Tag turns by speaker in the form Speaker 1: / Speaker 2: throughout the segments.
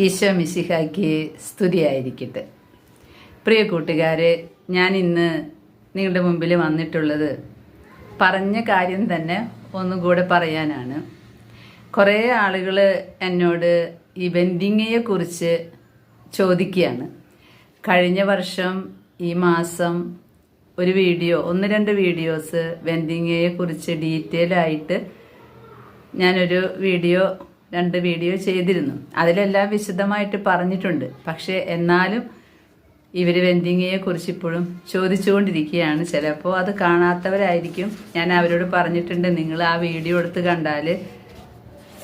Speaker 1: ഈശോ മിശിഹായ്ക്ക് സ്തുതിയായിരിക്കട്ടെ. പ്രിയ കൂട്ടുകാരെ ഞാൻ ഇന്ന് നിങ്ങളുടെ മുമ്പിൽ വന്നിട്ടുള്ളത് പറഞ്ഞ കാര്യം തന്നെ ഒന്നുകൂടെ പറയാനാണ്. കുറേ ആളുകൾ എന്നോട് ഈ വെൻഡിങ്ങയെ കുറിച്ച് ചോദിക്കുകയാണ്. കഴിഞ്ഞ വർഷം ഈ മാസം ഒരു വീഡിയോ ഒന്ന് രണ്ട് വീഡിയോസ് വെൻഡിങ്ങയെ കുറിച്ച് ഡീറ്റെയിൽ ആയിട്ട് ഞാനൊരു വീഡിയോ രണ്ട് വീഡിയോ ചെയ്തിരുന്നു. അതിലെല്ലാം വിശദമായിട്ട് പറഞ്ഞിട്ടുണ്ട്. പക്ഷേ എന്നാലും ഇവർ വെന്തിങ്ങയെ കുറിച്ച് ഇപ്പോഴും ചോദിച്ചുകൊണ്ടിരിക്കുകയാണ്. ചിലപ്പോൾ അത് കാണാത്തവരായിരിക്കും. ഞാൻ അവരോട് പറഞ്ഞിട്ടുണ്ട് നിങ്ങൾ ആ വീഡിയോ എടുത്ത് കണ്ടാൽ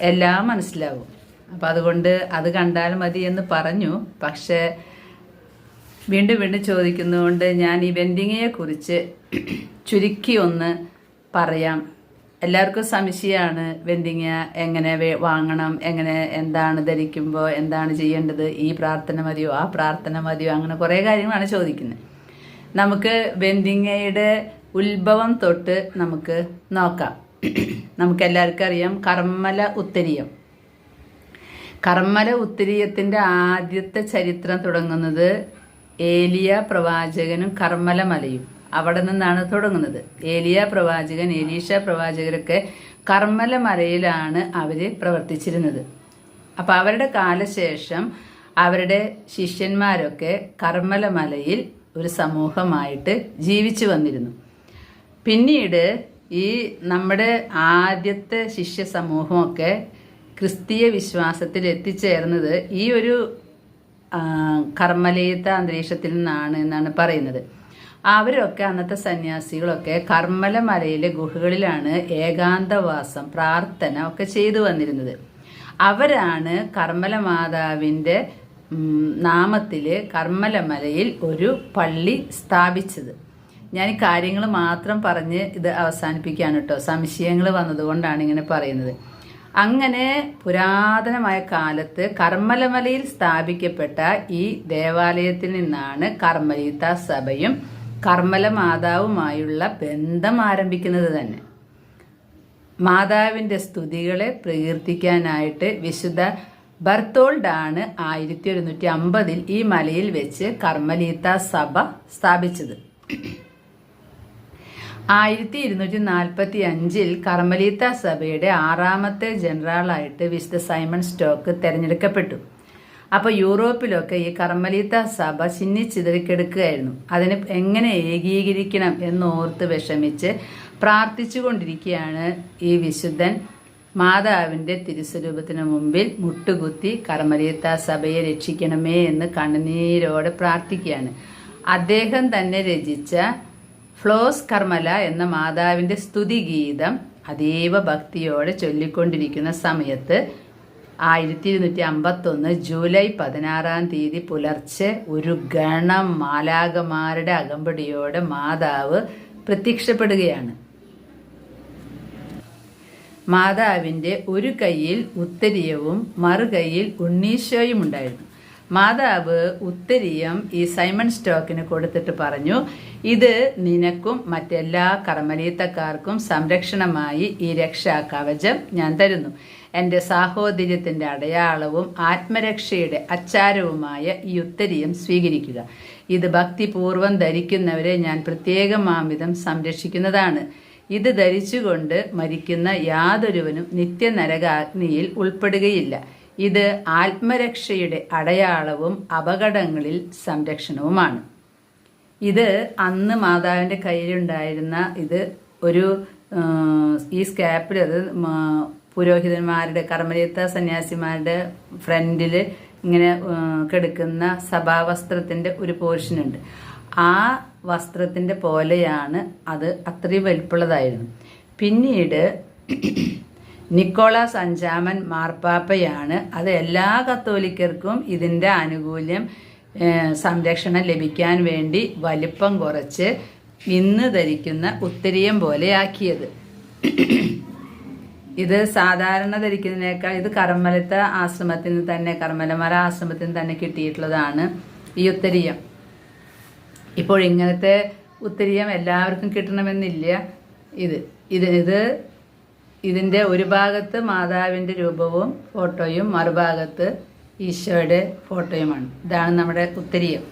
Speaker 1: എല്ലാം മനസ്സിലാവും. അപ്പം അതുകൊണ്ട് അത് കണ്ടാൽ മതി എന്ന് പറഞ്ഞു. പക്ഷേ വീണ്ടും വീണ്ടും ചോദിക്കുന്നതുകൊണ്ട് ഞാൻ ഈ വെൻഡിങ്ങയെക്കുറിച്ച് ചുരുക്കി ഒന്ന് പറയാം. എല്ലാവർക്കും സംശയമാണ്. വെന്തിങ്ങ എങ്ങനെ വാങ്ങണം? എങ്ങനെ എന്താണ് ധരിക്കുമ്പോൾ എന്താണ് ചെയ്യേണ്ടത്? ഈ പ്രാർത്ഥന മതിയോ? ആ പ്രാർത്ഥന മതിയോ? അങ്ങനെ കുറേ കാര്യങ്ങളാണ് ചോദിക്കുന്നത്. നമുക്ക് വെന്തിങ്ങയുടെ ഉത്ഭവം തൊട്ട് നമുക്ക് നോക്കാം. നമുക്ക് എല്ലാവർക്കും അറിയാം കർമ്മല ഉത്തരീയം. കർമ്മല ഉത്തരീയത്തിന്റെ ആദ്യത്തെ ചരിത്രം തുടങ്ങുന്നത് ഏലിയ പ്രവാചകനും കർമ്മല മലയും. അവിടെ നിന്നാണ് തുടങ്ങുന്നത്. ഏലിയ പ്രവാചകൻ ഏലീഷ പ്രവാചകരൊക്കെ കർമ്മല മലയിലാണ് അവർ പ്രവർത്തിച്ചിരുന്നത്. അപ്പോൾ അവരുടെ കാലശേഷം അവരുടെ ശിഷ്യന്മാരൊക്കെ കർമ്മല മലയിൽ ഒരു സമൂഹമായിട്ട് ജീവിച്ചു വന്നിരുന്നു. പിന്നീട് ഈ നമ്മുടെ ആദ്യത്തെ ശിഷ്യ സമൂഹമൊക്കെ ക്രിസ്തീയ വിശ്വാസത്തിൽ എത്തിച്ചേർന്നത് ഈ ഒരു കർമ്മലീയത്ത അന്തരീക്ഷത്തിൽ നിന്നാണ് എന്നാണ് പറയുന്നത്. അവരൊക്കെ അന്നത്തെ സന്യാസികളൊക്കെ കർമ്മല മലയിലെ ഗുഹകളിലാണ് ഏകാന്തവാസം പ്രാർത്ഥന ഒക്കെ ചെയ്തു വന്നിരുന്നത്. അവരാണ് കർമ്മല മാതാവിന്റെ നാമത്തിൽ കർമ്മലമലയിൽ ഒരു പള്ളി സ്ഥാപിച്ചത്. ഞാൻ കാര്യങ്ങൾ മാത്രം പറഞ്ഞ് ഇത് അവസാനിപ്പിക്കുകയാണ് കേട്ടോ. സംശയങ്ങൾ വന്നതുകൊണ്ടാണ് ഇങ്ങനെ പറയുന്നത്. അങ്ങനെ പുരാതനമായ കാലത്ത് കർമ്മലമലയിൽ സ്ഥാപിക്കപ്പെട്ട ഈ ദേവാലയത്തിൽ നിന്നാണ് കർമ്മലീത്ത സഭയും കർമ്മല മാതാവുമായുള്ള ബന്ധം ആരംഭിക്കുന്നത് തന്നെ. മാതാവിന്റെ സ്തുതികളെ പ്രകീർത്തിക്കാനായിട്ട് വിശുദ്ധ ബർത്തോൾഡാണ് ആയിരത്തി ഒരുന്നൂറ്റി അമ്പതിൽ ഈ മലയിൽ വെച്ച് കർമ്മലീത്ത സഭ സ്ഥാപിച്ചത്. ആയിരത്തി ഇരുന്നൂറ്റി നാൽപ്പത്തി അഞ്ചിൽ കർമ്മലീത്ത സഭയുടെ ആറാമത്തെ ജനറലായിട്ട് വിശുദ്ധ സൈമൺ സ്റ്റോക്ക് തെരഞ്ഞെടുക്കപ്പെട്ടു. അപ്പോൾ യൂറോപ്പിലൊക്കെ ഈ കർമ്മലീത്ത സഭ ചിന്നിച്ചിതറിക്കെടുക്കുകയായിരുന്നു. അതിന് എങ്ങനെ ഏകീകരിക്കണം എന്നോർത്ത് വിഷമിച്ച് പ്രാർത്ഥിച്ചുകൊണ്ടിരിക്കുകയാണ് ഈ വിശുദ്ധൻ മാതാവിന്റെ തിരുസ്വരൂപത്തിന് മുമ്പിൽ മുട്ടുകുത്തി കർമ്മലീത്ത സഭയെ രക്ഷിക്കണമേ എന്ന് കണ്ണുനീരോടെ പ്രാർത്ഥിക്കുകയാണ്. അദ്ദേഹം തന്നെ രചിച്ച ഫ്ലോസ് കർമ്മല എന്ന മാതാവിന്റെ സ്തുതിഗീതം അതീവ ഭക്തിയോടെ ചൊല്ലിക്കൊണ്ടിരിക്കുന്ന സമയത്ത് ആയിരത്തി ഇരുന്നൂറ്റി അമ്പത്തൊന്ന് ജൂലൈ പതിനാറാം തീയതി പുലർച്ചെ ഒരു ഗണം മാലാകമാരുടെ അകമ്പടിയോടെ മാതാവ് പ്രത്യക്ഷപ്പെടുകയാണ്. മാതാവിന്റെ ഒരു കൈയിൽ ഉത്തരീയവും മറുകൈയിൽ ഉണ്ണീശോയും ഉണ്ടായിരുന്നു. മാതാവ് ഉത്തരീയം ഈ സൈമൺ സ്റ്റോക്കിന് കൊടുത്തിട്ട് പറഞ്ഞു ഇത് നിനക്കും മറ്റെല്ലാ കർമ്മലീത്തക്കാർക്കും സംരക്ഷണമായി ഈ രക്ഷാ കവചം ഞാൻ തരുന്നു. എന്റെ സാഹോദര്യത്തിന്റെ അടയാളവും ആത്മരക്ഷയുടെ അച്ചാരവുമായ ഈ ഉത്തരീയം സ്വീകരിക്കുക. ഇത് ഭക്തിപൂർവം ധരിക്കുന്നവരെ ഞാൻ പ്രത്യേകമാംവിധം സംരക്ഷിക്കുന്നതാണ്. ഇത് ധരിച്ചുകൊണ്ട് മരിക്കുന്ന യാതൊരുവനും നിത്യനരകാഗ്നിയിൽ ഉൾപ്പെടുകയില്ല. ഇത് ആത്മരക്ഷയുടെ അടയാളവും അപകടങ്ങളിൽ സംരക്ഷണവുമാണ്. ഇത് അന്ന് മാതാവിന്റെ കയ്യിലുണ്ടായിരുന്ന ഇത് ഒരു ഈ സ്കാപ്പിൽ അത് പുരോഹിതന്മാരുടെ കർമ്മരീത്ത സന്യാസിമാരുടെ ഫ്രണ്ടിൽ ഇങ്ങനെ കിടക്കുന്ന സഭാവസ്ത്രത്തിന്റെ ഒരു പോർഷനുണ്ട്. ആ വസ്ത്രത്തിന്റെ പോലെയാണ് അത് അത്രയും വലിപ്പുള്ളതായിരുന്നു പിന്നീട് നിക്കോളാസ് അഞ്ചാമൻ മാർപ്പാപ്പയാണ്. അത് എല്ലാ കത്തോലിക്കർക്കും ഇതിന്റെ ആനുകൂല്യം സംരക്ഷണം ലഭിക്കാൻ വേണ്ടി വലിപ്പം കുറച്ച് ഇന്ന് ധരിക്കുന്ന ഉത്തരീയം പോലെയാക്കിയത് ഇത് സാധാരണ ധരിക്കുന്നതിനേക്കാൾ ഇത് കർമ്മലത്തെ ആശ്രമത്തിന് തന്നെ കർമ്മലമല ആശ്രമത്തിന് തന്നെ കിട്ടിയിട്ടുള്ളതാണ് ഈ ഉത്തരീയം. ഇപ്പോൾ ഇങ്ങനത്തെ ഉത്തരീയം എല്ലാവർക്കും കിട്ടണമെന്നില്ല. ഇത് ഇത് ഇത് ഇതിന്റെ ഒരു ഭാഗത്ത് മാതാവിന്റെ രൂപവും ഫോട്ടോയും മറുഭാഗത്ത് ഈശോയുടെ ഫോട്ടോയുമാണ്. ഇതാണ് നമ്മുടെ ഉത്തരീയം.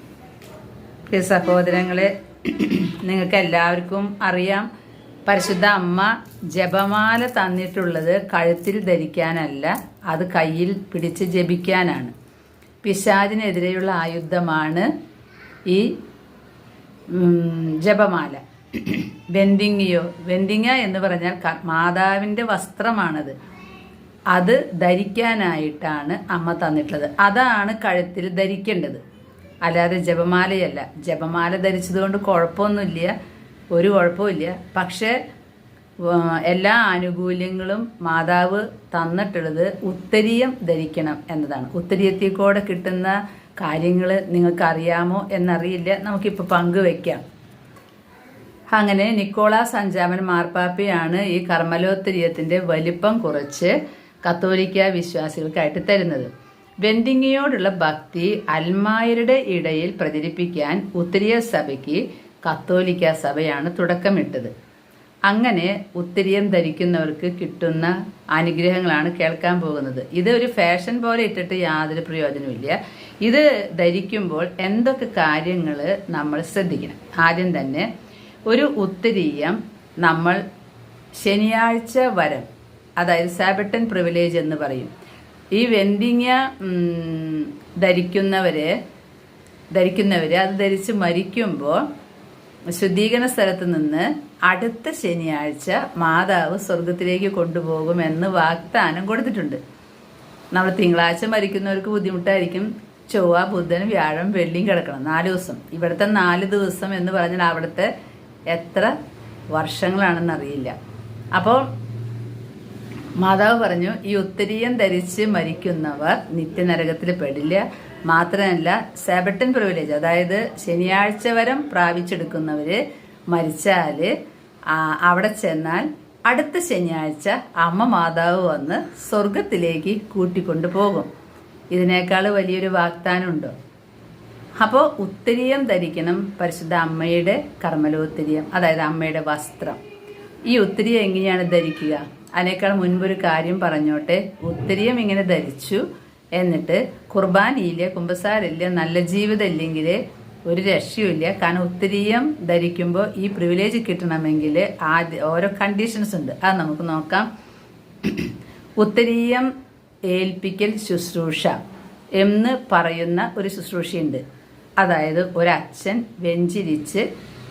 Speaker 1: പ്രിയ സഹോദരങ്ങളെ നിങ്ങൾക്ക് എല്ലാവർക്കും അറിയാം. പരിശുദ്ധ അമ്മ ജപമാല തന്നിട്ടുള്ളത് കഴുത്തിൽ ധരിക്കാനല്ല അത് കയ്യിൽ പിടിച്ച് ജപിക്കാനാണ്. പിശാചിനെതിരെയുള്ള ആയുധമാണ് ഈ ജപമാല. വെന്തിങ്ങിയോ വെന്തിങ്ങ എന്ന് പറഞ്ഞാൽ മാതാവിന്റെ വസ്ത്രമാണത്. അത് ധരിക്കാനായിട്ടാണ് അമ്മ തന്നിട്ടുള്ളത്. അതാണ് കഴുത്തിൽ ധരിക്കേണ്ടത്. അല്ലാതെ ജപമാലയല്ല. ജപമാല ധരിച്ചതുകൊണ്ട് കുഴപ്പമൊന്നുമില്ല. ഒരു കുഴപ്പമില്ല പക്ഷേ എല്ലാ ആനുകൂല്യങ്ങളും മാതാവ് തന്നിട്ടുള്ളത് ഉത്തരീയം ധരിക്കണം എന്നതാണ്. ഉത്തരീയത്തിൽ കൂടെ കിട്ടുന്ന കാര്യങ്ങൾ നിങ്ങൾക്കറിയാമോ എന്നറിയില്ല. നമുക്കിപ്പോൾ പങ്കുവെക്കാം. അങ്ങനെ നിക്കോളാസ് അഞ്ചാമൻ മാർപ്പാപ്പയാണ് ഈ കർമ്മലോത്തരീയത്തിന്റെ വലിപ്പം കുറച്ച് കത്തോലിക്ക വിശ്വാസികൾക്കായിട്ട് തരുന്നത്. വെന്തിങ്ങിയോടുള്ള ഭക്തി അൽമായരുടെ ഇടയിൽ പ്രചരിപ്പിക്കാൻ ഉത്തരീയ സഭയ്ക്ക് കത്തോലിക്ക സഭയാണ് തുടക്കമിട്ടത്. അങ്ങനെ ഉത്തരീയം ധരിക്കുന്നവർക്ക് കിട്ടുന്ന അനുഗ്രഹങ്ങളാണ് കേൾക്കാൻ പോകുന്നത്. ഇത് ഒരു ഫാഷൻ പോലെ ഇട്ടിട്ട് യാതൊരു പ്രയോജനമില്ല ഇത് ധരിക്കുമ്പോൾ എന്തൊക്കെ കാര്യങ്ങൾ നമ്മൾ ശ്രദ്ധിക്കണം. ആദ്യം തന്നെ ഒരു ഉത്തരീയം നമ്മൾ ശനിയാഴ്ച വരം അതായത് സാബട്ടൻ പ്രിവിലേജ് എന്ന് പറയും. ഈ വെന്തിങ്ങ ധരിക്കുന്നവരെ ധരിക്കുന്നവര് അത് ധരിച്ച് മരിക്കുമ്പോൾ ശുദ്ധീകരണ സ്ഥലത്ത് നിന്ന് അടുത്ത ശനിയാഴ്ച മാതാവ് സ്വർഗത്തിലേക്ക് കൊണ്ടുപോകുമെന്ന് വാഗ്ദാനം കൊടുത്തിട്ടുണ്ട്. നമ്മൾ തിങ്കളാഴ്ച മരിക്കുന്നവർക്ക് ബുദ്ധിമുട്ടായിരിക്കും. ചൊവ്വ ബുധൻ വ്യാഴം വെള്ളിയും കിടക്കണം. നാല് ദിവസം. ഇവിടുത്തെ നാല് ദിവസം എന്ന് പറഞ്ഞാൽ അവിടുത്തെ എത്ര വർഷങ്ങളാണെന്ന് അറിയില്ല. അപ്പോൾ മാതാവ് പറഞ്ഞു ഈ ഉത്തരീയം ധരിച്ച് മരിക്കുന്നവർ നിത്യനരകത്തിൽ പെടില്ല. മാത്രമല്ല സെബട്ടൻ പ്രിവിലേജ് അതായത് ശനിയാഴ്ച വരം പ്രാപിച്ചെടുക്കുന്നവർ മരിച്ചാൽ അവിടെ ചെന്നാൽ അടുത്ത ശനിയാഴ്ച അമ്മ മാതാവ് വന്ന് സ്വർഗത്തിലേക്ക് കൂട്ടിക്കൊണ്ടു പോകും. ഇതിനേക്കാൾ വലിയൊരു വാഗ്ദാനമുണ്ടോ. അപ്പോൾ ഉത്തരീയം ധരിക്കണം പരിശുദ്ധ അമ്മയുടെ കർമ്മലോത്തരീയം അതായത് അമ്മയുടെ വസ്ത്രം. ഈ ഉത്തരീയം എങ്ങനെയാണ് ധരിക്കുക? അതിനേക്കാൾ മുൻപൊരു കാര്യം പറഞ്ഞോട്ടെ. ഉത്തരീയം ഇങ്ങനെ ധരിച്ചു എന്നിട്ട് കുർബാനയില്ല കുമ്പസാരില്ല നല്ല ജീവിതം ഇല്ലെങ്കിൽ ഒരു രക്ഷയുമില്ല. കാരണം ഒത്തിരിയും ധരിക്കുമ്പോൾ ഈ പ്രിവിലേജ് കിട്ടണമെങ്കിൽ ആദ്യ ഓരോ കണ്ടീഷൻസ് ഉണ്ട്. അത് നമുക്ക് നോക്കാം. ഉത്തരീയം ഏൽപ്പിക്കൽ ശുശ്രൂഷ എന്ന് പറയുന്ന ഒരു ശുശ്രൂഷയുണ്ട്. അതായത് ഒരച്ഛൻ വെഞ്ചിരിച്ച്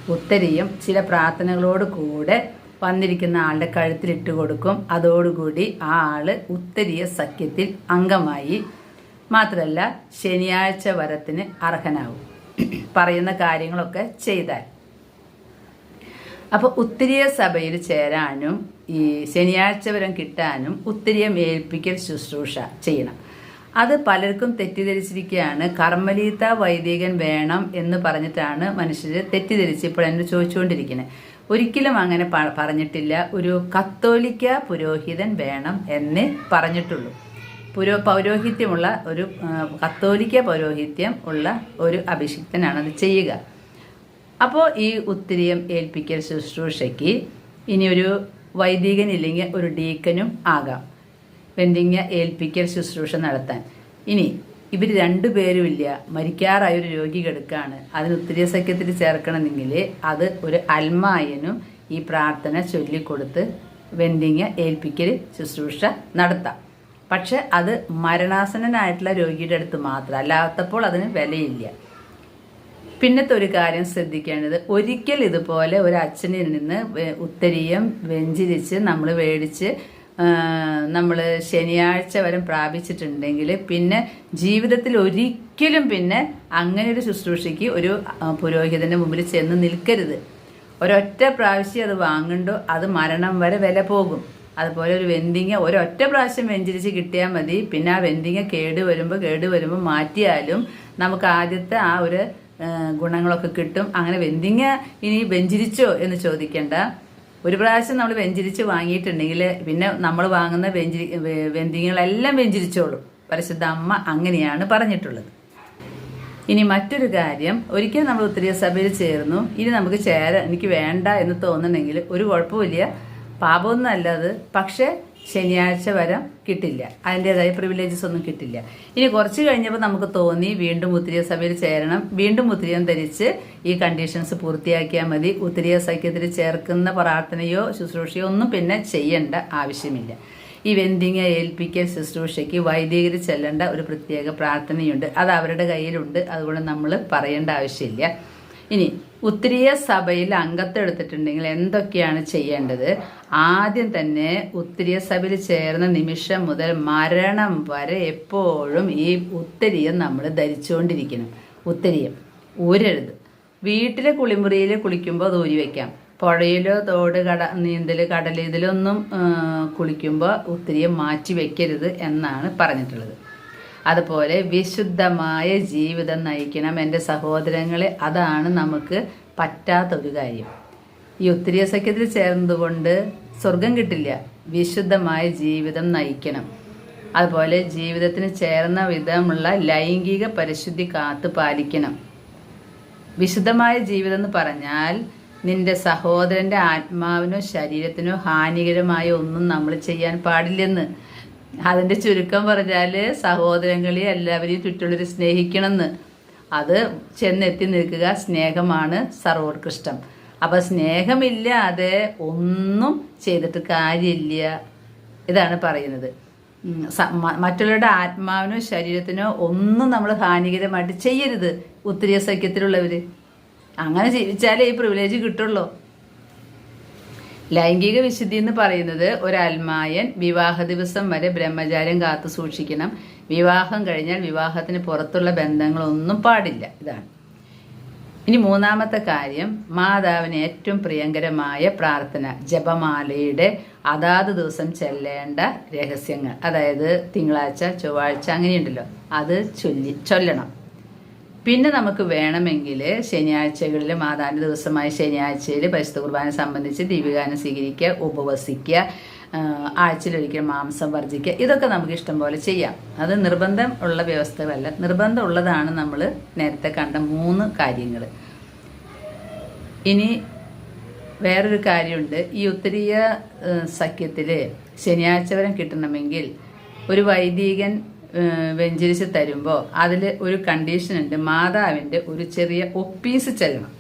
Speaker 1: ഉത്തരീയം ചില പ്രാർത്ഥനകളോട് കൂടെ വന്നിരിക്കുന്ന ആളുടെ കഴുത്തിലിട്ട് കൊടുക്കും. അതോടുകൂടി ആ ആൾ ഉത്തരീയ സഖ്യത്തിൽ അംഗമായി. മാത്രമല്ല ശനിയാഴ്ച വരത്തിന് അർഹനാവും. പറയുന്ന കാര്യങ്ങളൊക്കെ ചെയ്താൽ. അപ്പോൾ ഉത്തരീയ സഭയിൽ ചേരാനും ഈ ശനിയാഴ്ച വരം കിട്ടാനും ഉത്തരീയം ഏൽപ്പിക്കൽ ശുശ്രൂഷ ചെയ്യണം. അത് പലർക്കും തെറ്റിദ്ധരിച്ചിരിക്കുകയാണ്. കർമ്മലീത വൈദികൻ വേണം എന്ന് പറഞ്ഞിട്ടാണ് മനുഷ്യർ തെറ്റിദ്ധരിച്ച് ഇപ്പോൾ എന്നോട് ചോദിച്ചുകൊണ്ടിരിക്കുന്നത്. ഒരിക്കലും അങ്ങനെ പറഞ്ഞിട്ടില്ല. ഒരു കത്തോലിക്ക പുരോഹിതൻ വേണം എന്ന് പറഞ്ഞിട്ടുള്ളൂ. പുരോ പൗരോഹിത്യമുള്ള ഒരു കത്തോലിക്ക പൗരോഹിത്യം ഉള്ള ഒരു അഭിഷിക്തനാണ് അത് ചെയ്യുക. അപ്പോൾ ഈ ഉത്തരീയം ഏൽപ്പിക്കൽ ശുശ്രൂഷയ്ക്ക് ഇനിയൊരു വൈദികനില്ലെങ്കിൽ ഒരു ഡീക്കനും ആകാം. വെന്തിങ്ങ ഏൽപ്പിക്കൽ ശുശ്രൂഷ നടത്താൻ. ഇനി ഇവർ രണ്ടുപേരുമില്ല മരിക്കാറായ ഒരു രോഗി കിടക്കാണ്. അതിന് ഉത്തരീയ സഖ്യത്തിൽ ചേർക്കണമെങ്കിൽ അത് ഒരു അൽമായനും ഈ പ്രാർത്ഥന ചൊല്ലിക്കൊടുത്ത് വെന്തിങ്ങ ഏൽപ്പിക്കൽ ശുശ്രൂഷ നടത്താം. പക്ഷെ അത് മരണാസനനായിട്ടുള്ള രോഗിയുടെ അടുത്ത് മാത്രം അല്ലാത്തപ്പോൾ അതിന് വിലയില്ല. പിന്നത്തെ ഒരു കാര്യം ശ്രദ്ധിക്കേണ്ടത് ഒരിക്കൽ ഇതുപോലെ ഒരു അച്ഛനിൽ നിന്ന് ഉത്തരീയം വെഞ്ചിരിച്ച് നമ്മൾ മേടിച്ച് നമ്മൾ ശനിയാഴ്ച വരെ പ്രാപിച്ചിട്ടുണ്ടെങ്കിൽ പിന്നെ ജീവിതത്തിൽ ഒരിക്കലും പിന്നെ അങ്ങനെ ഒരു ശുശ്രൂഷയ്ക്ക് ഒരു പുരോഹിതന്റെ മുമ്പിൽ ചെന്ന് നിൽക്കരുത്. ഒരൊറ്റ പ്രാവശ്യം അത് വാങ്ങണ്ടോ അത് മരണം വരെ വില പോകും. അതുപോലെ ഒരു വെന്തിങ്ങ ഒരൊറ്റ പ്രാവശ്യം വെഞ്ചിരിച്ച് കിട്ടിയാൽ മതി. പിന്നെ ആ വെന്തിങ്ങ കേട് വരുമ്പോൾ കേട് വരുമ്പോൾ മാറ്റിയാലും നമുക്ക് ആദ്യത്തെ ആ ഒരു ഗുണങ്ങളൊക്കെ കിട്ടും. അങ്ങനെ വെന്തിങ്ങ ഇനി വെഞ്ചിരിച്ചോ എന്ന് ചോദിക്കേണ്ട. ഒരു പ്രാവശ്യം നമ്മൾ വെഞ്ചിരിച്ച് വാങ്ങിയിട്ടുണ്ടെങ്കിൽ പിന്നെ നമ്മൾ വാങ്ങുന്ന വെഞ്ചിരി വെന്തിങ്ങളെല്ലാം വെഞ്ചിരിച്ചോളും. പരിശുദ്ധ അമ്മ അങ്ങനെയാണ് പറഞ്ഞിട്ടുള്ളത്. ഇനി മറ്റൊരു കാര്യം ഒരിക്കൽ നമ്മൾ ഉത്തരീയ സഭയിൽ ചേർന്നു. ഇനി നമുക്ക് ചേര എനിക്ക് വേണ്ട എന്ന് തോന്നണമെങ്കിൽ ഒരു കുഴപ്പമില്ല. പാപമൊന്നും അല്ലാതെ പക്ഷെ ശനിയാഴ്ച വരെ കിട്ടില്ല. അതിന്റെതായ പ്രിവിലേജസ് ഒന്നും കിട്ടില്ല. ഇനി കുറച്ച് കഴിഞ്ഞപ്പോൾ നമുക്ക് തോന്നി വീണ്ടും ഉത്തരീയ സഭയിൽ ചേരണം. വീണ്ടും ഉത്തരീയം ധരിച്ച് ഈ കണ്ടീഷൻസ് പൂർത്തിയാക്കിയാൽ മതി. ഉത്തരീയ സഖ്യത്തിൽ ചേർക്കുന്ന പ്രാർത്ഥനയോ ശുശ്രൂഷയോ ഒന്നും പിന്നെ ചെയ്യേണ്ട ആവശ്യമില്ല. ഈ വെന്തിങ്ങ ഏൽപ്പിക്കൽ ശുശ്രൂഷയ്ക്ക് വൈദികർ ചെല്ലേണ്ട ഒരു പ്രത്യേക പ്രാർത്ഥനയുണ്ട്. അത് അവരുടെ കയ്യിലുണ്ട്. അതുകൊണ്ട് നമ്മൾ പറയേണ്ട ആവശ്യമില്ല. ഇനി ഉത്തരീയ സഭയിൽ അംഗത്വം എന്തൊക്കെയാണ് ചെയ്യേണ്ടത്? ആദ്യം തന്നെ ഉത്തരീയ സഭയിൽ ചേർന്ന നിമിഷം മുതൽ മരണം വരെ എപ്പോഴും ഈ ഉത്തരീയം നമ്മൾ ധരിച്ചുകൊണ്ടിരിക്കണം. ഉത്തരീയം ഊരരുത്. വീട്ടിലെ കുളിമുറിയിൽ കുളിക്കുമ്പോൾ അത് ഊരി വയ്ക്കാം പുഴയിലോ തോട് കട നീന്തൽ കടൽ ഇതിലൊന്നും കുളിക്കുമ്പോൾ ഉത്തരീയം മാറ്റി വയ്ക്കരുത് എന്നാണ് പറഞ്ഞിട്ടുള്ളത്. അതുപോലെ വിശുദ്ധമായ ജീവിതം നയിക്കണം എന്റെ സഹോദരങ്ങളെ. അതാണ് നമുക്ക് പറ്റാത്ത ഒരു കാര്യം. ഈ ഉത്തരീയ സഖ്യത്തിൽ ചേർന്നതുകൊണ്ട് സ്വർഗം കിട്ടില്ല. വിശുദ്ധമായ ജീവിതം നയിക്കണം. അതുപോലെ ജീവിതത്തിന് ചേർന്ന വിധമുള്ള ലൈംഗിക പരിശുദ്ധി കാത്തു പാലിക്കണം. വിശുദ്ധമായ ജീവിതം എന്ന് പറഞ്ഞാൽ നിന്റെ സഹോദരന്റെ ആത്മാവിനോ ശരീരത്തിനോ ഹാനികരമായ ഒന്നും നമ്മൾ ചെയ്യാൻ പാടില്ലെന്ന്. അതിന്റെ ചുരുക്കം പറഞ്ഞാൽ സഹോദരങ്ങളെ എല്ലാവരെയും ചുറ്റുള്ളവർ സ്നേഹിക്കണമെന്ന്. അത് ചെന്നെത്തി നിൽക്കുക സ്നേഹമാണ് സർവോത്കൃഷ്ടം. അപ്പൊ സ്നേഹമില്ലാതെ ഒന്നും ചെയ്തിട്ട് കാര്യമില്ല ഇതാണ് പറയുന്നത്. മറ്റുള്ളവരുടെ ആത്മാവിനോ ശരീരത്തിനോ ഒന്നും നമ്മൾ ഹാനികരമായിട്ട് ചെയ്യരുത്. ഉത്തരീയ സഖ്യത്തിലുള്ളവര് അങ്ങനെ ജീവിച്ചാലേ ഈ പ്രിവിലേജ് കിട്ടുള്ളൂ. ലൈംഗിക വിശുദ്ധി എന്ന് പറയുന്നത് ഒരു അൽമായൻ വിവാഹ ദിവസം വരെ ബ്രഹ്മചാര്യം കാത്തു സൂക്ഷിക്കണം. വിവാഹം കഴിഞ്ഞാൽ വിവാഹത്തിന് പുറത്തുള്ള ബന്ധങ്ങളൊന്നും പാടില്ല. ഇതാണ്. ഇനി മൂന്നാമത്തെ കാര്യം മാതാവിന് ഏറ്റവും പ്രിയങ്കരമായ പ്രാർത്ഥന ജപമാലയുടെ അതാത് ദിവസം ചെല്ലേണ്ട രഹസ്യങ്ങൾ. അതായത് തിങ്കളാഴ്ച ചൊവ്വാഴ്ച അങ്ങനെയുണ്ടല്ലോ. അത് ചൊല്ലി ചൊല്ലണം. പിന്നെ നമുക്ക് വേണമെങ്കിൽ ശനിയാഴ്ചകളിൽ മാതാവിന്റെ ദിവസമായ ശനിയാഴ്ചയിൽ പരിശുദ്ധ കുർബാന സംബന്ധിച്ച് ദീപികാനം സ്വീകരിക്കുക ഉപവസിക്കുക ആഴ്ചയിലൊരിക്കൽ മാംസം വർജിക്കുക. ഇതൊക്കെ നമുക്ക് ഇഷ്ടം പോലെ ചെയ്യാം. അത് നിർബന്ധം ഉള്ള വ്യവസ്ഥകളല്ല. നിർബന്ധം ഉള്ളതാണ് നമ്മൾ നേരത്തെ കണ്ട മൂന്ന് കാര്യങ്ങൾ ഇനി വേറൊരു കാര്യമുണ്ട്. ഈ ഉത്തരീയ സഖ്യത്തിൽ ശനിയാഴ്ച വരെ കിട്ടണമെങ്കിൽ ഒരു വൈദികൻ വെഞ്ചരിച്ച് തരുമ്പോൾ അതിൽ ഒരു കണ്ടീഷൻ ഉണ്ട്. മാതാവിന്റെ ഒരു ചെറിയ ഒപ്പീസ് ചെല്ലണം.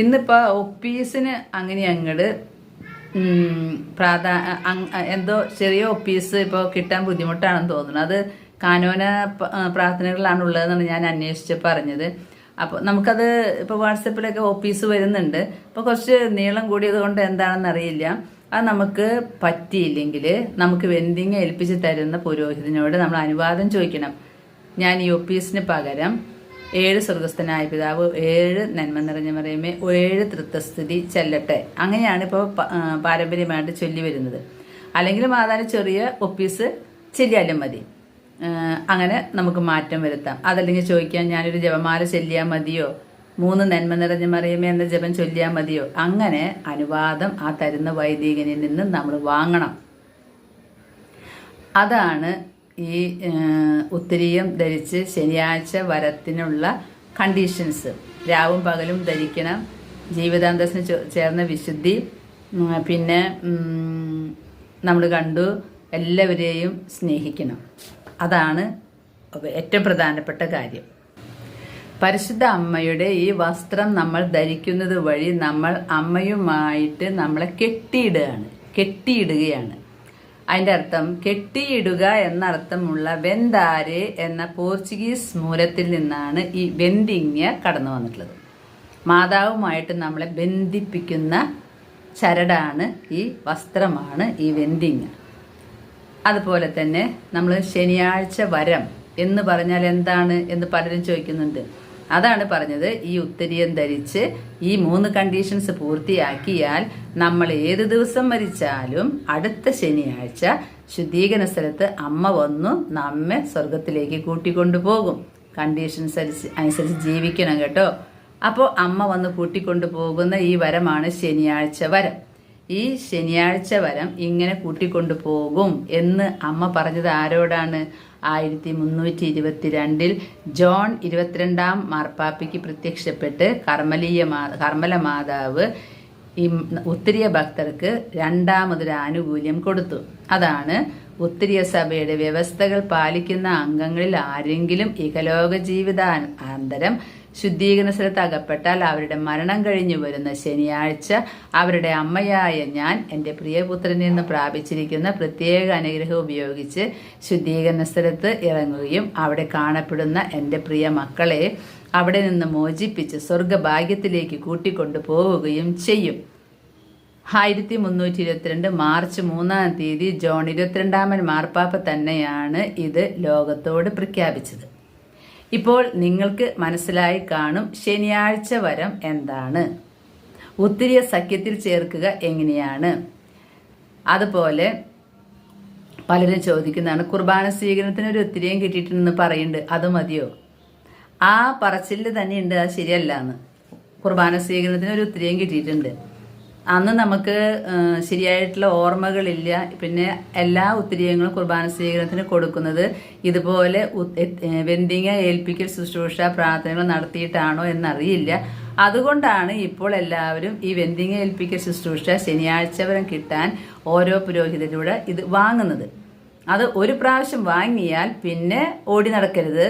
Speaker 1: ഇന്നിപ്പോൾ ഒപ്പീസിന് അങ്ങനെ അങ്ങട് പ്രാധാ എന്തോ ചെറിയ ഒപ്പീസ് ഇപ്പോൾ കിട്ടാൻ ബുദ്ധിമുട്ടാണെന്ന് തോന്നുന്നു. അത് കാനോന പ്രാർത്ഥനകളിലാണ് ഉള്ളതെന്നാണ് ഞാൻ അന്വേഷിച്ച് പറഞ്ഞത്. അപ്പോൾ നമുക്കത് ഇപ്പോൾ വാട്സപ്പിലൊക്കെ ഓഫീസ് വരുന്നുണ്ട്. അപ്പോൾ കുറച്ച് നീളം കൂടിയത് കൊണ്ട് എന്താണെന്ന് അറിയില്ല അത് നമുക്ക് പറ്റിയില്ലെങ്കിൽ നമുക്ക് വെന്തിങ് ഏൽപ്പിച്ച് തരുന്ന പുരോഹിതനോട് നമ്മൾ അനുവാദം ചോദിക്കണം. ഞാൻ യു പി എസിന് പകരം ഏഴ് സ്വർഗസ്ഥനായ പിതാവ് ഏഴ് നന്മ നിറഞ്ഞ മറിയമേ ഏഴ് തൃത്വസ്ഥിതി ചെല്ലട്ടെ. അങ്ങനെയാണ് ഇപ്പോൾ പാരമ്പര്യമായിട്ട് ചൊല്ലി വരുന്നത്. അല്ലെങ്കിൽ മാതാവിന് ചെറിയ ഒപ്പീസ് ചെല്ലിയാലും മതി. അങ്ങനെ നമുക്ക് മാറ്റം വരുത്താം. അതല്ലെങ്കിൽ ചോദിക്കാൻ ഞാനൊരു ജപമാല ചെല്ലിയാൽ മതിയോ? മൂന്ന് നന്മ നിറഞ്ഞ മറിയമേ എന്ന ജപം ചൊല്ലിയാൽ മതിയോ? അങ്ങനെ അനുവാദം ആ തരുന്ന വൈദികനിൽ നിന്ന് നമ്മൾ വാങ്ങണം. അതാണ് ഈ ഉത്തരീയം ധരിച്ച് ശനിയാഴ്ച വരത്തിനുള്ള കണ്ടീഷൻസ് രാവും പകലും ധരിക്കണം. ജീവിതാന്തസ്സിന് ചേർന്ന വിശുദ്ധി. പിന്നെ നമ്മൾ കണ്ടു എല്ലാവരെയും സ്നേഹിക്കണം. അതാണ് ഏറ്റവും പ്രധാനപ്പെട്ട കാര്യം. പരിശുദ്ധ അമ്മയുടെ ഈ വസ്ത്രം നമ്മൾ ധരിക്കുന്നത് വഴി നമ്മൾ അമ്മയുമായിട്ട് നമ്മളെ കെട്ടിയിടുകയാണ് കെട്ടിയിടുകയാണ്. അതിന്റെ അർത്ഥം കെട്ടിയിടുക എന്നർത്ഥമുള്ള വെന്താരെ എന്ന പോർച്ചുഗീസ് മൂലത്തിൽ നിന്നാണ് ഈ വെന്തിങ്ങ കടന്നു വന്നിട്ടുള്ളത്. മാതാവുമായിട്ട് നമ്മളെ ബന്ധിപ്പിക്കുന്ന ചരടാണ് ഈ വസ്ത്രമാണ് ഈ വെന്തിങ്ങ. അതുപോലെ തന്നെ നമ്മൾ ശനിയാഴ്ച വരം എന്ന് പറഞ്ഞാൽ എന്താണ് എന്ന് പലരും ചോദിക്കുന്നുണ്ട്. അതാണ് പറഞ്ഞത് ഈ ഉത്തരീയം ധരിച്ച് ഈ മൂന്ന് കണ്ടീഷൻസ് പൂർത്തിയാക്കിയാൽ നമ്മൾ ഏത് ദിവസം മരിച്ചാലും അടുത്ത ശനിയാഴ്ച ശുദ്ധീകരണ സ്ഥലത്ത് അമ്മ വന്നു നമ്മെ സ്വർഗത്തിലേക്ക് കൂട്ടിക്കൊണ്ടുപോകും കണ്ടീഷൻസ് അനുസരിച്ച് ജീവിക്കണം കേട്ടോ. അപ്പോൾ അമ്മ വന്ന് കൂട്ടിക്കൊണ്ടു പോകുന്ന ഈ വരമാണ് ശനിയാഴ്ച വരം. ഈ ശനിയാഴ്ച വരം ഇങ്ങനെ കൂട്ടിക്കൊണ്ടു പോകും എന്ന് അമ്മ പറഞ്ഞത് ആരോടാണ്? ആയിരത്തി മുന്നൂറ്റി ഇരുപത്തിരണ്ടിൽ ജോൺ ഇരുപത്തിരണ്ടാം മാർപ്പാപ്പയ്ക്ക് പ്രത്യക്ഷപ്പെട്ട് കർമ്മലീയ മാ കർമ്മല മാതാവ് ഈ ഉത്തരീയ ഭക്തർക്ക് രണ്ടാമതൊരു ആനുകൂല്യം കൊടുത്തു. അതാണ് ഉത്തരീയ സഭയുടെ വ്യവസ്ഥകൾ പാലിക്കുന്ന അംഗങ്ങളിൽ ആരെങ്കിലും ഇഹലോക ജീവിതാനന്തരം ശുദ്ധീകരണ സ്ഥലത്ത് അകപ്പെട്ടാൽ അവരുടെ മരണം കഴിഞ്ഞു വരുന്ന ശനിയാഴ്ച അവരുടെ അമ്മയായ ഞാൻ എന്റെ പ്രിയപുത്രനിൽ നിന്ന് പ്രാപിച്ചിരിക്കുന്ന പ്രത്യേക അനുഗ്രഹം ഉപയോഗിച്ച് ശുദ്ധീകരണ സ്ഥലത്ത് ഇറങ്ങുകയും അവിടെ കാണപ്പെടുന്ന എന്റെ പ്രിയ മക്കളെ അവിടെ നിന്ന് മോചിപ്പിച്ച് സ്വർഗഭാഗ്യത്തിലേക്ക് കൂട്ടിക്കൊണ്ടു പോവുകയും ചെയ്യും. ആയിരത്തി മുന്നൂറ്റി ഇരുപത്തിരണ്ട് മാർച്ച് മൂന്നാം തീയതി ജോൺ ഇരുപത്തിരണ്ടാമൻ മാർപ്പാപ്പ തന്നെയാണ് ഇത് ലോകത്തോട് പ്രഖ്യാപിച്ചത്. ഇപ്പോൾ നിങ്ങൾക്ക് മനസ്സിലായി കാണും ശനിയാഴ്ച വരം എന്താണ്. ഉത്തിരിയ സഖ്യത്തിൽ ചേർക്കുക എങ്ങനെയാണ്. അതുപോലെ പലരും ചോദിക്കുന്നതാണ് കുർബാന സ്വീകരണത്തിന് ഒരു ഒത്തിരിയും കിട്ടിയിട്ടുണ്ടെന്ന് പറയുന്നുണ്ട് അത് മതിയോ? ആ പറച്ചിലിൽ തന്നെ ഉണ്ട് അത് ശരിയല്ല എന്ന് കുർബാന സ്വീകരണത്തിന് ഒരു ഒത്തിരിയും കിട്ടിയിട്ടുണ്ട്. അന്ന് നമുക്ക് ശരിയായിട്ടുള്ള ഓർമ്മകളില്ല. പിന്നെ എല്ലാ ഉത്തരീയങ്ങളും കുർബാന സ്വീകരണത്തിന് കൊടുക്കുന്നത് ഇതുപോലെ വെന്തിങ്ങ ഏൽപ്പിക്കൽ ശുശ്രൂഷ പ്രാർത്ഥനകൾ നടത്തിയിട്ടാണോ എന്നറിയില്ല. അതുകൊണ്ടാണ് ഇപ്പോൾ എല്ലാവരും ഈ വെന്തിങ്ങ ഏൽപ്പിക്കൽ ശുശ്രൂഷ ശനിയാഴ്ച വരം കിട്ടാൻ ഓരോ പുരോഹിതരുടെ ഇത് വാങ്ങുന്നത്. അത് ഒരു പ്രാവശ്യം വാങ്ങിയാൽ പിന്നെ ഓടി നടക്കരുത്.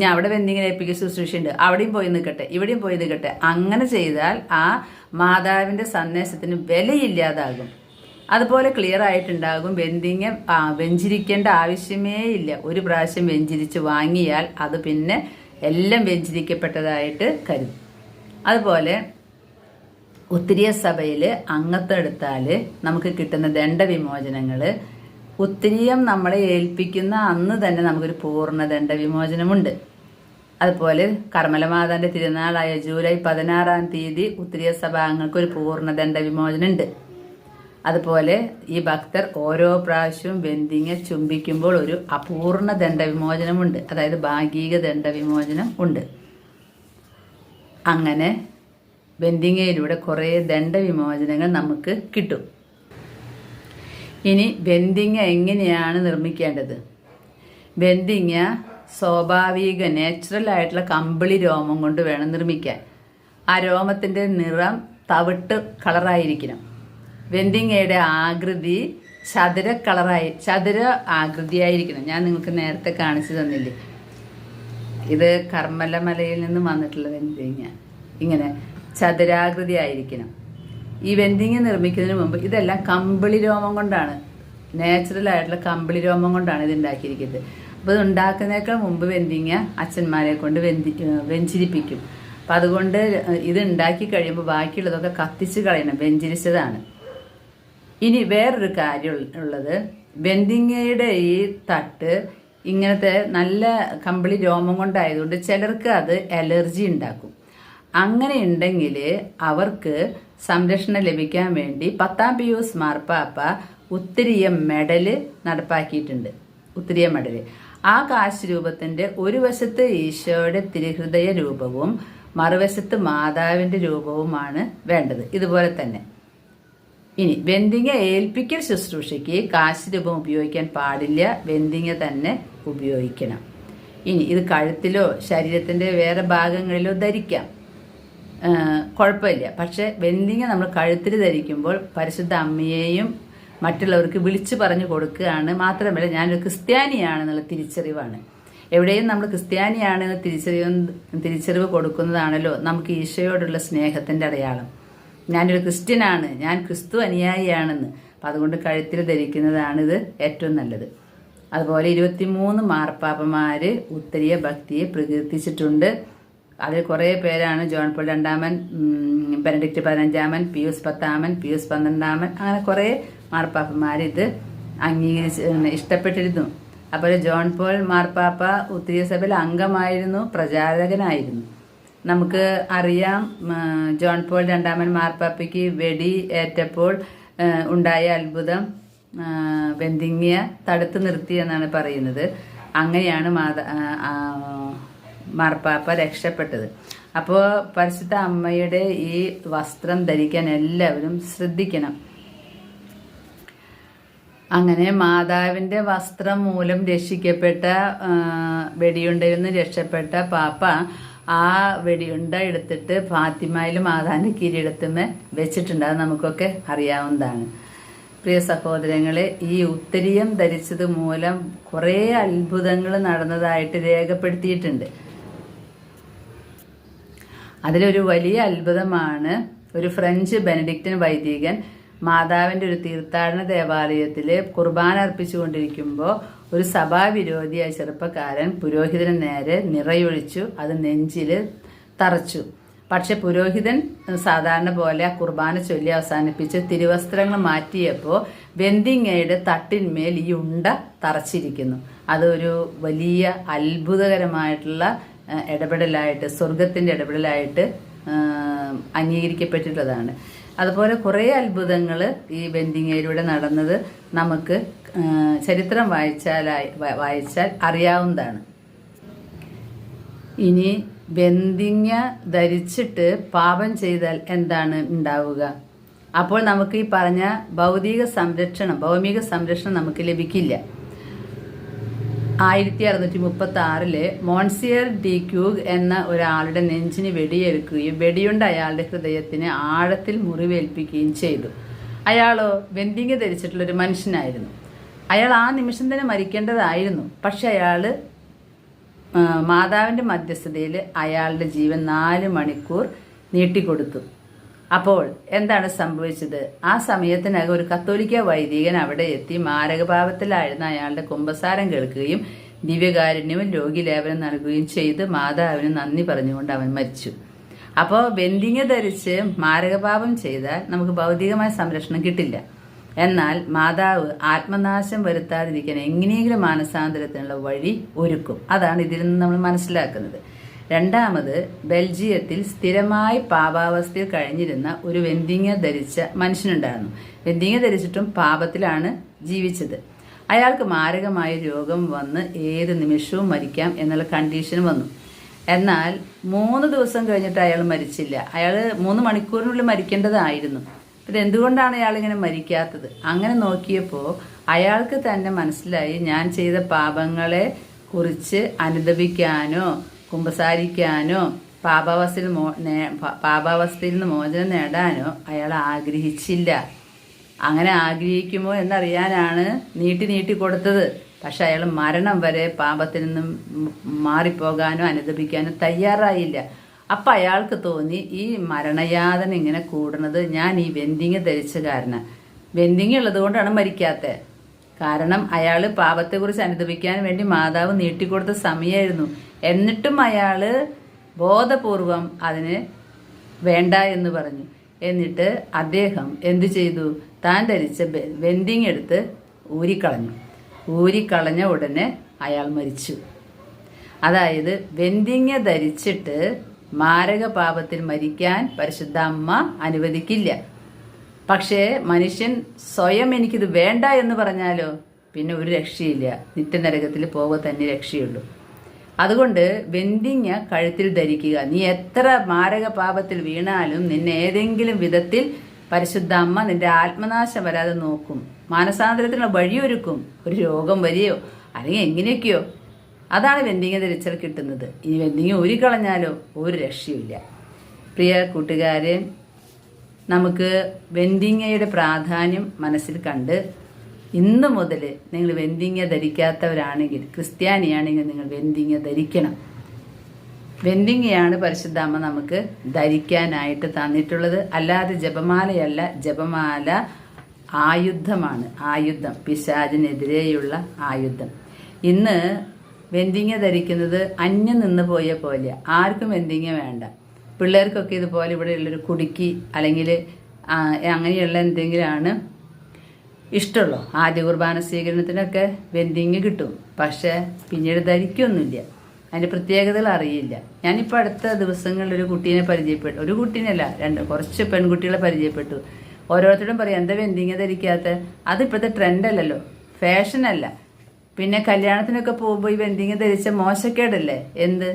Speaker 1: ഞാൻ അവിടെ വെന്തിങ്ങനെ ഏൽപ്പിക്കൽ ശുശ്രൂഷയുണ്ട്. അവിടെയും പോയി നിൽക്കട്ടെ ഇവിടെയും പോയി നിൽക്കട്ടെ. അങ്ങനെ ചെയ്താൽ ആ മാതാവിന്റെ സന്ദേശത്തിന് വിലയില്ലാതാകും. അതുപോലെ ക്ലിയർ ആയിട്ടുണ്ടാകും വെന്തിങ്ങ വെഞ്ചിരിക്കേണ്ട ആവശ്യമേ ഇല്ല. ഒരു പ്രാവശ്യം വെഞ്ചിരിച്ച് വാങ്ങിയാൽ അത് പിന്നെ എല്ലാം വെഞ്ചിരിക്കപ്പെട്ടതായിട്ട് കരുതും. അതുപോലെ ഒത്തിരിയ സഭയിൽ അംഗത്വം എടുത്താൽ നമുക്ക് കിട്ടുന്ന ദണ്ഡവിമോചനങ്ങൾ ഒത്തിരിയും നമ്മളെ ഏൽപ്പിക്കുന്ന അന്ന് തന്നെ നമുക്കൊരു പൂർണ ദണ്ഡവിമോചനമുണ്ട്. അതുപോലെ കർമ്മലമാതാന്റെ തിരുനാളായ ജൂലൈ പതിനാറാം തീയതി ഉത്തരീയ സഭാംഗങ്ങൾക്ക് ഒരു പൂർണ ദണ്ഡവിമോചനം ഉണ്ട് അതുപോലെ ഈ ഭക്തർ ഓരോ പ്രാവശ്യവും ബന്ധിങ്ങ ചുംബിക്കുമ്പോൾ ഒരു അപൂർണ ദണ്ഡവിമോചനമുണ്ട്. അതായത് ഭാഗിക ദണ്ഡവിമോചനം ഉണ്ട്. അങ്ങനെ ബന്ധിങ്ങയിലൂടെ കുറേ ദണ്ഡവിമോചനങ്ങൾ നമുക്ക് കിട്ടും. ഇനി ബന്ധിങ്ങ എങ്ങനെയാണ് നിർമ്മിക്കേണ്ടത്? ബന്ധിങ്ങ സ്വാഭാവിക നാച്ചുറൽ ആയിട്ടുള്ള കമ്പിളി രോമം കൊണ്ട് വേണം നിർമ്മിക്കാൻ. ആ രോമത്തിന്റെ നിറം തവിട്ട് കളറായിരിക്കണം. വെന്തിങ്ങയുടെ ആകൃതി ചതുര കളറായി ചതുര ആകൃതിയായിരിക്കണം. ഞാൻ നിങ്ങൾക്ക് നേരത്തെ കാണിച്ചു തന്നില്ലേ? ഇത് കർമ്മലമലയിൽ നിന്ന് വന്നിട്ടുള്ള വെന്തിങ്ങ ഇങ്ങനെ ചതുരാകൃതി ആയിരിക്കണം ഈ വെന്തിങ്ങ നിർമ്മിക്കുന്നതിന് മുമ്പ് ഇതെല്ലാം കമ്പിളി രോമം കൊണ്ടാണ്. നാച്ചുറൽ ആയിട്ടുള്ള കമ്പിളി രോമം കൊണ്ടാണ് ഇത് ഉണ്ടാക്കിയിരിക്കുന്നത്. അപ്പോൾ ഉണ്ടാക്കുന്നതിനേക്കാൾ മുമ്പ് വെന്തിങ്ങ അച്ഛന്മാരെ കൊണ്ട് വെന്തി വെഞ്ചിരിപ്പിക്കും. അപ്പം അതുകൊണ്ട് ഇത് ഉണ്ടാക്കി കഴിയുമ്പോൾ ബാക്കിയുള്ളതൊക്കെ കത്തിച്ച് കളയണം. വെഞ്ചിരിച്ചതാണ്. ഇനി വേറൊരു കാര്യം ഉള്ളത്. വെന്തിങ്ങയുടെ ഈ തട്ട് ഇങ്ങനത്തെ നല്ല കമ്പിളി രോമം കൊണ്ടായതുകൊണ്ട് ചിലർക്ക് അത് അലർജി ഉണ്ടാക്കും. അങ്ങനെ ഉണ്ടെങ്കിൽ അവർക്ക് സംരക്ഷണം ലഭിക്കാൻ വേണ്ടി പത്താം പിയൂസ് മാർപ്പാപ്പ ഉത്തരീയ മെഡൽ നടപ്പാക്കിയിട്ടുണ്ട്. ഉത്തരീയ മെഡൽ. ആ കാശ് രൂപത്തിന്റെ ഒരു വശത്ത് ഈശോയുടെ തിരുഹൃദയ രൂപവും മറുവശത്ത് മാതാവിന്റെ രൂപവുമാണ് വേണ്ടത്. ഇതുപോലെ തന്നെ. ഇനി വെന്തിങ്ങ ഏൽപ്പിക്കൽ ശുശ്രൂഷയ്ക്ക് കാശ് രൂപം ഉപയോഗിക്കാൻ പാടില്ല. വെന്തിങ്ങ തന്നെ ഉപയോഗിക്കണം. ഇനി ഇത് കഴുത്തിലോ ശരീരത്തിന്റെ വേറെ ഭാഗങ്ങളിലോ ധരിക്കാം. കുഴപ്പമില്ല. പക്ഷെ വെന്തിങ്ങ നമ്മൾ കഴുത്തിൽ ധരിക്കുമ്പോൾ പരിശുദ്ധ അമ്മയെയും മറ്റുള്ളവർക്ക് വിളിച്ചു പറഞ്ഞു കൊടുക്കുകയാണ്. മാത്രമല്ല ഞാനൊരു ക്രിസ്ത്യാനിയാണെന്നുള്ള തിരിച്ചറിവാണ്. എവിടെയും നമ്മൾ ക്രിസ്ത്യാനിയാണെന്ന് തിരിച്ചറിവ് തിരിച്ചറിവ് കൊടുക്കുന്നതാണല്ലോ നമുക്ക് ഈശോയോടുള്ള സ്നേഹത്തിന്റെ അടയാളം. ഞാനൊരു ക്രിസ്ത്യനാണ് ഞാൻ ക്രിസ്തു അനുയായിയാണെന്ന്. അപ്പം അതുകൊണ്ട് കഴുത്തിൽ ധരിക്കുന്നതാണിത് ഏറ്റവും നല്ലത്. അതുപോലെ ഇരുപത്തിമൂന്ന് മാർപ്പാപ്പമാര് ഉത്തരീയ ഭക്തിയെ പ്രകീർത്തിച്ചിട്ടുണ്ട്. അതിൽ കുറേ പേരാണ്. ജോൺ പോൾ രണ്ടാമൻ ബെനഡിക്റ്റ് പതിനഞ്ചാമൻ പിയൂസ് പത്താമൻ പിയൂസ് പന്ത്രണ്ടാമൻ അങ്ങനെ കുറേ മാർപ്പാപ്പമാർ ഇത് അംഗീകരിച്ച് ഇഷ്ടപ്പെട്ടിരുന്നു. അപ്പോൾ ജോൺ പോൾ മാർപ്പാപ്പ ഉത്തരീയ സഭയിൽ അംഗമായിരുന്നു പ്രചാരകനായിരുന്നു. നമുക്ക് അറിയാം ജോൺ പോൾ രണ്ടാമൻ മാർപ്പാപ്പയ്ക്ക് വെടി ഏറ്റപ്പോൾ ഉണ്ടായ അത്ഭുതം ബന്ധിങ്ങിയ തടുത്തു നിർത്തി എന്നാണ് പറയുന്നത്. അങ്ങനെയാണ് മാത മാർപ്പാപ്പ രക്ഷപ്പെട്ടത്. അപ്പോൾ പരിശുദ്ധ അമ്മയുടെ ഈ വസ്ത്രം ധരിക്കാൻ എല്ലാവരും ശ്രദ്ധിക്കണം. അങ്ങനെ മാതാവിന്റെ വസ്ത്രം മൂലം രക്ഷിക്കപ്പെട്ട വെടിയുണ്ടയിൽ നിന്ന് രക്ഷപ്പെട്ട പാപ്പ ആ വെടിയുണ്ട എടുത്തിട്ട് ഫാത്തിമയിൽ മാതാവിന്റെ കിരീടത്തുമേ വെച്ചിട്ടുണ്ട്. അത് നമുക്കൊക്കെ അറിയാവുന്നതാണ്. പ്രിയ സഹോദരങ്ങളെ ഈ ഉത്തരീയം ധരിച്ചത് മൂലം കുറേ അത്ഭുതങ്ങൾ നടന്നതായിട്ട് രേഖപ്പെടുത്തിയിട്ടുണ്ട്. അതിലൊരു വലിയ അത്ഭുതമാണ് ഒരു ഫ്രഞ്ച് ബെനഡിക്റ്റൻ വൈദികൻ മാതാവിന്റെ ഒരു തീർത്ഥാടന ദേവാലയത്തിൽ കുർബാന അർപ്പിച്ചുകൊണ്ടിരിക്കുമ്പോൾ ഒരു സഭാവിരോധിയായ ചെറുപ്പക്കാരൻ പുരോഹിതന് നേരെ നിറയൊഴിച്ചു അത് നെഞ്ചിൽ തറച്ചു. പക്ഷെ പുരോഹിതൻ സാധാരണ പോലെ കുർബാന ചൊല്ലി അവസാനിപ്പിച്ച് തിരുവസ്ത്രങ്ങൾ മാറ്റിയപ്പോൾ വെന്തിങ്ങയുടെ തട്ടിന്മേൽ ഈ ഉണ്ട തറച്ചിരിക്കുന്നു. അതൊരു വലിയ അത്ഭുതകരമായിട്ടുള്ള ഇടപെടലായിട്ട് സ്വർഗത്തിന്റെ ഇടപെടലായിട്ട് അംഗീകരിക്കപ്പെട്ടിട്ടുള്ളതാണ്. അതുപോലെ കുറേ അത്ഭുതങ്ങൾ ഈ ബെന്തിങ്ങയിലൂടെ നടന്നത് നമുക്ക് ചരിത്രം വായിച്ചാലായി വായിച്ചാൽ അറിയാവുന്നതാണ്. ഇനി ബന്ധിങ്ങ ധരിച്ചിട്ട് പാപം ചെയ്താൽ എന്താണ് ഉണ്ടാവുക? അപ്പോൾ നമുക്ക് ഈ പറഞ്ഞ ഭൗതിക സംരക്ഷണം ഭൗമിക സംരക്ഷണം നമുക്ക് ലഭിക്കില്ല. ആയിരത്തി അറുന്നൂറ്റി മുപ്പത്തി ആറിൽ മോൺസിയർ ഡി ക്യൂഗ് എന്ന ഒരാളുടെ നെഞ്ചിന് വെടിയേൽക്കുകയും വെടിയുണ്ട് അയാളുടെ ഹൃദയത്തിന് ആഴത്തിൽ മുറിവേൽപ്പിക്കുകയും ചെയ്തു. അയാളോ വെന്തിങ് ധരിച്ചിട്ടുള്ള ഒരു മനുഷ്യനായിരുന്നു. അയാൾ ആ നിമിഷം തന്നെ മരിക്കേണ്ടതായിരുന്നു. പക്ഷെ അയാൾ മാതാവിന്റെ മധ്യസ്ഥതയിൽ അയാളുടെ ജീവൻ നാല് മണിക്കൂർ നീട്ടിക്കൊടുത്തു. അപ്പോൾ എന്താണ് സംഭവിച്ചത്? ആ സമയത്തിനകം ഒരു കത്തോലിക്ക വൈദികൻ അവിടെ എത്തി മാരകഭാവത്തിലായിരുന്ന അയാളുടെ കുമ്പസാരം കേൾക്കുകയും ദിവ്യകാരുണ്യവും രോഗിലേപനം നൽകുകയും ചെയ്ത് മാതാവിന് നന്ദി പറഞ്ഞുകൊണ്ട് അവൻ മരിച്ചു. അപ്പോൾ ബെൻഡിങ് ധരിച്ച് മാരകഭാവം ചെയ്താൽ നമുക്ക് ഭൗതികമായ സംരക്ഷണം കിട്ടില്ല. എന്നാൽ മാതാവ് ആത്മനാശം വരുത്താതിരിക്കാൻ എങ്ങനെയെങ്കിലും മാനസാന്തരത്തിനുള്ള വഴി ഒരുക്കും. അതാണ് ഇതിൽ നിന്ന് നമ്മൾ മനസ്സിലാക്കുന്നത്. രണ്ടാമത് ബെൽജിയത്തിൽ സ്ഥിരമായി പാപാവസ്ഥയിൽ കഴിഞ്ഞിരുന്ന ഒരു വെന്തിങ്ങ ധരിച്ച മനുഷ്യനുണ്ടായിരുന്നു. വെന്തിങ്ങ ധരിച്ചിട്ടും പാപത്തിലാണ് ജീവിച്ചത്. അയാൾക്ക് മാരകമായ രോഗം വന്ന് ഏത് നിമിഷവും മരിക്കാം എന്നുള്ള കണ്ടീഷൻ വന്നു. എന്നാൽ മൂന്ന് ദിവസം കഴിഞ്ഞിട്ട് അയാൾ മരിച്ചില്ല. അയാൾ മൂന്ന് മണിക്കൂറിനുള്ളിൽ മരിക്കേണ്ടതായിരുന്നു. ഇത് എന്തുകൊണ്ടാണ് അയാൾ ഇങ്ങനെ മരിക്കാത്തത്? അങ്ങനെ നോക്കിയപ്പോൾ അയാൾക്ക് തന്നെ മനസ്സിലായി ഞാൻ ചെയ്ത പാപങ്ങളെ കുറിച്ച് അനുദപിക്കാനോ കുമ്പസാരിക്കാനോ പാപാവസ്ഥയിൽ മോ നേ- പാപാവസ്ഥയിൽ നിന്ന് മോചനം നേടാനോ അയാൾ ആഗ്രഹിച്ചില്ല. അങ്ങനെ ആഗ്രഹിക്കുമോ എന്നറിയാനാണ് നീട്ടി നീട്ടി കൊടുത്തത്. പക്ഷെ അയാൾ മരണം വരെ പാപത്തിൽ നിന്നും മാറിപ്പോകാനോ അനുദപിക്കാനോ തയ്യാറായില്ല. അപ്പം അയാൾക്ക് തോന്നി ഈ മരണയാതന ഇങ്ങനെ കൂടുന്നത് ഞാൻ ഈ വെന്തിങ് ധരിച്ച കാരണം വെന്തിങ് ഉള്ളത് കൊണ്ടാണ് മരിക്കാത്തത് കാരണം അയാൾ പാപത്തെക്കുറിച്ച് അനുദപിക്കാൻ വേണ്ടി മാതാവ് നീട്ടിക്കൊടുത്ത സമയമായിരുന്നു എന്നിട്ടും അയാൾ ബോധപൂർവം അതിന് വേണ്ട എന്ന് പറഞ്ഞു. എന്നിട്ട് അദ്ദേഹം എന്തു ചെയ്തു? താൻ ധരിച്ച വെന്തിങ് എടുത്ത് ഊരിക്കളഞ്ഞു. ഊരിക്കളഞ്ഞ ഉടനെ അയാൾ മരിച്ചു. അതായത് വെന്തിങ് ധരിച്ചിട്ട് മാരക പാപത്തിൽ മരിക്കാൻ പരിശുദ്ധ അമ്മ അനുവദിക്കില്ല. പക്ഷേ മനുഷ്യൻ സ്വയം എനിക്കിത് വേണ്ട എന്ന് പറഞ്ഞാലോ പിന്നെ ഒരു രക്ഷയില്ല. നിത്യനരകത്തിൽ പോവുക തന്നെ രക്ഷയുള്ളൂ. അതുകൊണ്ട് വെന്തിങ്ങ കഴുത്തിൽ ധരിക്കുക. നീ എത്ര മാരക പാപത്തിൽ വീണാലും നിന്നെ ഏതെങ്കിലും വിധത്തിൽ പരിശുദ്ധ അമ്മ നിന്റെ ആത്മനാശം വരാതെ നോക്കും. മാനസാന്തരത്തിനുള്ള വഴിയൊരുക്കും. ഒരു രോഗം വരികയോ അല്ലെങ്കിൽ എങ്ങനെയൊക്കെയോ. അതാണ് വെന്തിങ്ങ ധരിച്ചാൽ കിട്ടുന്നത്. ഇനി വെന്തിങ്ങ ഊരിക്കളഞ്ഞാലോ ഒരു രക്ഷയുമില്ല. പ്രിയ കൂട്ടുകാരെ നമുക്ക് വെന്തിങ്ങയുടെ പ്രാധാന്യം മനസ്സിൽ കണ്ട് ഇന്ന് മുതൽ നിങ്ങൾ വെന്തിങ്ങ ധരിക്കാത്തവരാണെങ്കിൽ ക്രിസ്ത്യാനിയാണെങ്കിൽ നിങ്ങൾ വെന്തിങ്ങ ധരിക്കണം. വെന്തിങ്ങയാണ് പരിശുദ്ധാമ്മ നമുക്ക് ധരിക്കാനായിട്ട് തന്നിട്ടുള്ളത്. അല്ലാതെ ജപമാലയല്ല ജപമാല ആയുധമാണ്. ആയുധം പിശാചിനെതിരെയുള്ള ആയുധം. ഇന്ന് വെന്തിങ്ങ ധരിക്കുന്നത് അന്യം നിന്ന് പോയ പോലെ ആർക്കും വെന്തിങ്ങ വേണ്ട. പിള്ളേർക്കൊക്കെ ഇതുപോലെ ഇവിടെയുള്ളൊരു കുടുക്കി അല്ലെങ്കിൽ അങ്ങനെയുള്ള എന്തെങ്കിലുമാണ് ഇഷ്ടമുള്ളൂ? ആദ്യ കുർബാന സ്വീകരണത്തിനൊക്കെ വെന്തിങ് കിട്ടും. പക്ഷേ പിന്നീട് ധരിക്കൊന്നുമില്ല. അതിന്റെ പ്രത്യേകതകൾ അറിയില്ല. ഞാനിപ്പോൾ അടുത്ത ദിവസങ്ങളിൽ ഒരു കുട്ടീനെ പരിചയപ്പെട്ടു. ഒരു കുട്ടീനല്ല രണ്ട് കുറച്ച് പെൺകുട്ടികളെ പരിചയപ്പെട്ടു. ഓരോരുത്തരും പറയും എന്താ വെന്തിങ് ധരിക്കാത്ത? അത് ഇപ്പോഴത്തെ ട്രെൻഡല്ലല്ലോ ഫാഷനല്ല പിന്നെ കല്യാണത്തിനൊക്കെ പോകുമ്പോൾ ഈ വെന്തിങ് ധരിച്ച മോശക്കേടല്ലേ? എന്ത്?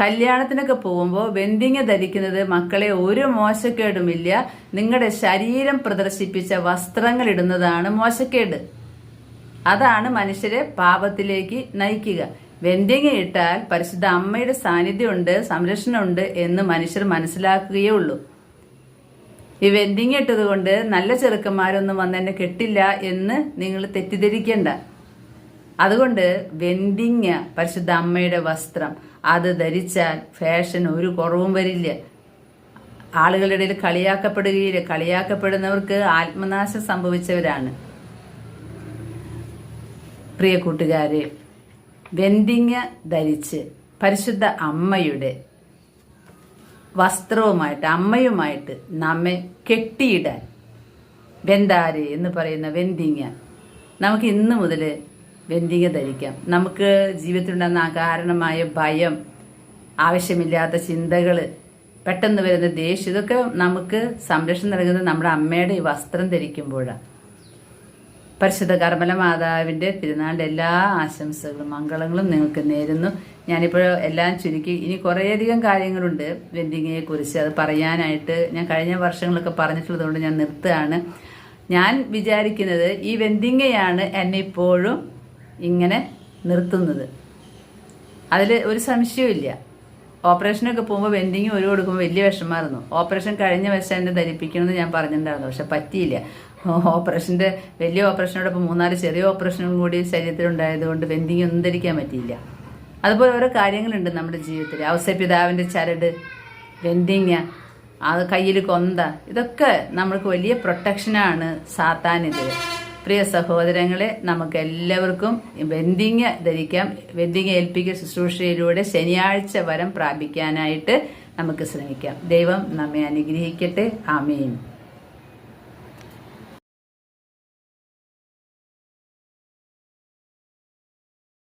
Speaker 1: കല്യാണത്തിനൊക്കെ പോകുമ്പോൾ വെന്തിങ്ങ ധരിക്കുന്നത് മക്കളെ ഒരു മോശക്കേടുമില്ല. നിങ്ങളുടെ ശരീരം പ്രദർശിപ്പിച്ച വസ്ത്രങ്ങൾ ഇടുന്നതാണ് മോശക്കേട്. അതാണ് മനുഷ്യരെ പാപത്തിലേക്ക് നയിക്കുക. വെന്തിങ്ങ ഇട്ടാൽ പരിശുദ്ധ അമ്മയുടെ സാന്നിധ്യമുണ്ട് സംരക്ഷണമുണ്ട് എന്ന് മനുഷ്യർ മനസ്സിലാക്കുകയേ ഉള്ളൂ. ഈ വെന്തിങ് ഇട്ടത് കൊണ്ട് നല്ല ചെറുക്കന്മാരൊന്നും വന്ന് എന്നെ കെട്ടില്ല എന്ന് നിങ്ങൾ തെറ്റിദ്ധരിക്കേണ്ട. അതുകൊണ്ട് വെന്തിങ്ങ പരിശുദ്ധ അമ്മയുടെ വസ്ത്രം. അത് ധരിച്ചാൽ ഫാഷൻ ഒരു കുറവും വരില്ല. ആളുകളുടെ ഇടയിൽ കളിയാക്കപ്പെടുകയില്ല. കളിയാക്കപ്പെടുന്നവർക്ക് ആത്മനാശം സംഭവിച്ചവരാണ്. പ്രിയ കൂട്ടുകാരെ വെന്തിങ്ങ ധരിച്ച് പരിശുദ്ധ അമ്മയുടെ വസ്ത്രവുമായിട്ട് അമ്മയുമായിട്ട് നമ്മെ കെട്ടിയിടാൻ വെന്താരെ എന്ന് പറയുന്ന വെന്തിങ്ങ നമുക്ക് ഇന്ന് മുതൽ വെന്തിങ്ങ ധരിക്കാം നമുക്ക് ജീവിതത്തിലുണ്ടാകുന്ന അകാരണമായ ഭയം ആവശ്യമില്ലാത്ത ചിന്തകൾ പെട്ടെന്ന് വരുന്ന ദേഷ്യം ഇതൊക്കെ നമുക്ക് സംരക്ഷണം നൽകുന്നത് നമ്മുടെ അമ്മയുടെ ഈ വസ്ത്രം ധരിക്കുമ്പോഴാണ് പരിശുദ്ധ കർമ്മല മാതാവിന്റെ തിരുനാളിന്റെ എല്ലാ ആശംസകളും മംഗളങ്ങളും നിങ്ങൾക്ക് നേരുന്നു. ഞാനിപ്പോൾ എല്ലാം ചുരുക്കി. ഇനി കുറേയധികം കാര്യങ്ങളുണ്ട് വെൻഡിങ്ങിനെ കുറിച്ച് അത് പറയാനായിട്ട് ഞാൻ കഴിഞ്ഞ വർഷങ്ങളൊക്കെ പറഞ്ഞിട്ടുള്ളതുകൊണ്ട് ഞാൻ നിർത്തുകയാണ്. ഞാൻ വിചാരിക്കുന്നത് ഈ വെന്തിങ്ങയാണ് എന്നെ ഇപ്പോഴും ഇങ്ങനെ നിർത്തുന്നത്. അതിൽ ഒരു സംശയവും ഓപ്പറേഷനൊക്കെ പോകുമ്പോൾ വെൻഡിങ് ഒരു കൊടുക്കുമ്പോൾ വലിയ വിഷമമായിരുന്നു ഓപ്പറേഷൻ കഴിഞ്ഞ വശം എന്നെ ധരിപ്പിക്കണമെന്ന് ഞാൻ പറഞ്ഞിട്ടുണ്ടായിരുന്നു. പക്ഷെ പറ്റിയില്ല. ഓപ്പറേഷന്റെ വലിയ ഓപ്പറേഷനോടൊപ്പം മൂന്നാൽ ചെറിയ ഓപ്പറേഷനും കൂടി ശരീരത്തിലുണ്ടായതുകൊണ്ട് വെൻഡിങ് ഒന്നും ധരിക്കാൻ പറ്റിയില്ല. അതുപോലെ ഓരോ കാര്യങ്ങളുണ്ട് നമ്മുടെ ജീവിതത്തിൽ ഔസപിതാവിന്റെ ചരട് വെൻഡിങ് അത് കയ്യിൽ കൊന്ത ഇതൊക്കെ നമ്മൾക്ക് വലിയ പ്രൊട്ടക്ഷനാണ് സാത്താനെതിരെ പ്രിയ സഹോദരങ്ങളെ നമുക്ക് എല്ലാവർക്കും വെന്തിങ് ധരിക്കാം വെന്തിങ് ഏൽപ്പിക്കൽ ശുശ്രൂഷയിലൂടെ ശനിയാഴ്ച വരം പ്രാപിക്കാനായിട്ട് നമുക്ക് ശ്രമിക്കാം. ദൈവം നമ്മെ അനുഗ്രഹിക്കട്ടെ. ആമേൻ.